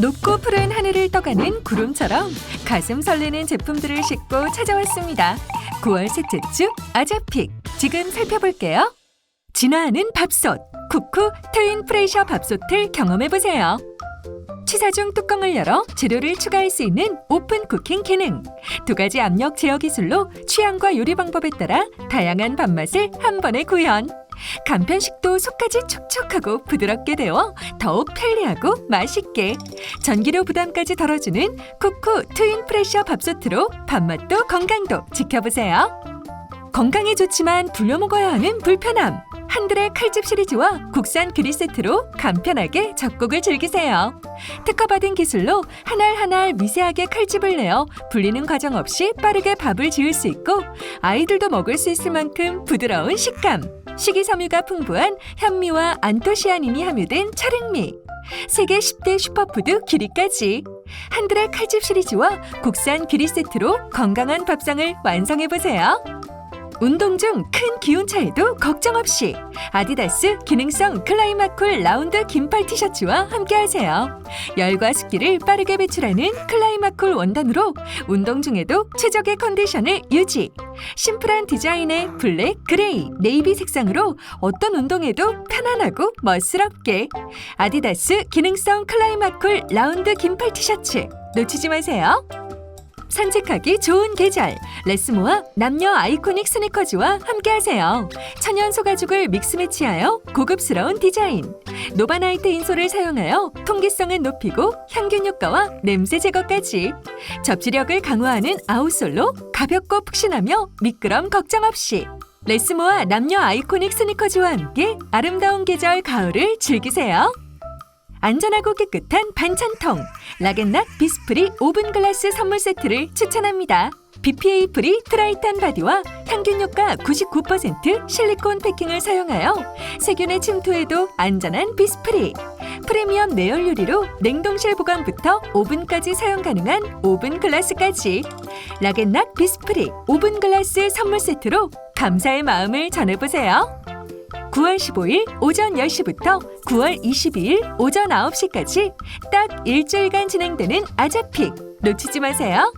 높고 푸른 하늘을 떠가는 구름처럼 가슴 설레는 제품들을 싣고 찾아왔습니다. 9월 셋째 주 아자픽 지금 살펴볼게요. 진화하는 밥솥 쿠쿠 트윈 프레셔 밥솥을 경험해보세요. 취사 중 뚜껑을 열어 재료를 추가할 수 있는 오픈 쿠킹 기능. 두 가지 압력 제어 기술로 취향과 요리 방법에 따라 다양한 밥맛을 한 번에 구현. 간편식도 속까지 촉촉하고 부드럽게 데워 더욱 편리하고 맛있게 전기료 부담까지 덜어주는 쿠쿠 트윈 프레셔 밥솥으로 밥맛도 건강도 지켜보세요. 건강에 좋지만 불려 먹어야 하는 불편함. 한들의 칼집 시리즈와 국산 귀리 세트로 간편하게 잡곡을 즐기세요. 특허받은 기술로 한 알 한 알 미세하게 칼집을 내어 불리는 과정 없이 빠르게 밥을 지을 수 있고 아이들도 먹을 수 있을 만큼 부드러운 식감. 식이섬유가 풍부한 현미와 안토시아닌이 함유된 찰흙미. 세계 10대 슈퍼푸드 귀리까지. 한들의 칼집 시리즈와 국산 귀리 세트로 건강한 밥상을 완성해보세요. 운동 중 큰 기운 차에도 걱정 없이 아디다스 기능성 클라이마쿨 라운드 긴팔 티셔츠와 함께하세요. 열과 습기를 빠르게 배출하는 클라이마쿨 원단으로 운동 중에도 최적의 컨디션을 유지. 심플한 디자인의 블랙, 그레이, 네이비 색상으로 어떤 운동에도 편안하고 멋스럽게 아디다스 기능성 클라이마쿨 라운드 긴팔 티셔츠 놓치지 마세요. 산책하기 좋은 계절 레스모아 남녀 아이코닉 스니커즈와 함께하세요. 천연 소가죽을 믹스 매치하여 고급스러운 디자인 노바나이트 인솔을 사용하여 통기성은 높이고 향균 효과와 냄새 제거까지 접지력을 강화하는 아웃솔로 가볍고 푹신하며 미끄럼 걱정 없이 레스모아 남녀 아이코닉 스니커즈와 함께 아름다운 계절 가을을 즐기세요. 안전하고 깨끗한 반찬통 라겐락 비스프리 오븐 글라스 선물 세트를 추천합니다. BPA 프리 트라이탄 바디와 향균 효과 99% 실리콘 패킹을 사용하여 세균의 침투에도 안전한 비스프리 프리미엄 내열 유리로 냉동실 보관부터 오븐까지 사용 가능한 오븐 글라스까지 라겐락 비스프리 오븐 글라스 선물 세트로 감사의 마음을 전해보세요. 9월 15일 오전 10시부터 9월 22일 오전 9시까지 딱 일주일간 진행되는 아자픽 놓치지 마세요.